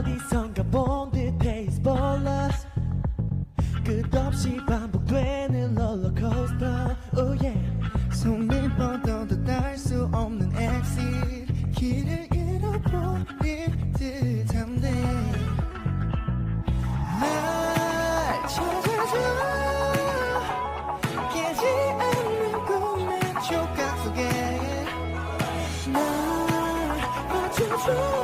어디선가 본 듯해 is ballers 끝없이 반복되는 롤러코스터 oh yeah. 손을 뻗어도 닿을 수 없는 exit. 길을 잃어버릴 듯한데. 날 찾아줘. 깨지 않는 꿈의 조각 속에. 날 맞춰줘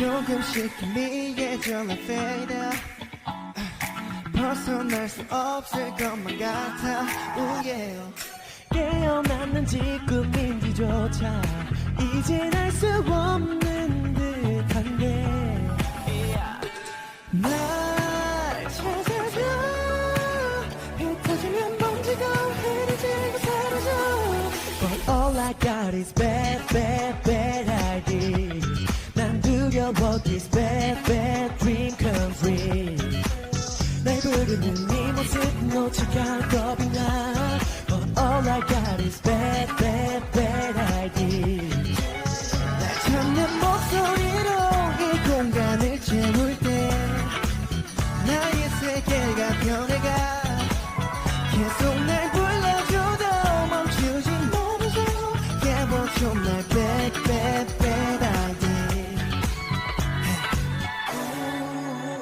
조금씩 희미해져 나 fade 벗어날 수 없을 것만 같아. oh yeah 깨어났는지 꿈인지조차 이젠 알수 없는 듯한데. 날 찾아줘. 흩어지면 먼지가 흐려지고 사라져 all I got is bad bad bad idea 난 두려워 this bad bad dream comes real 날 부르는 네 모습 놓칠까 겁이 나 But all I got is bad bad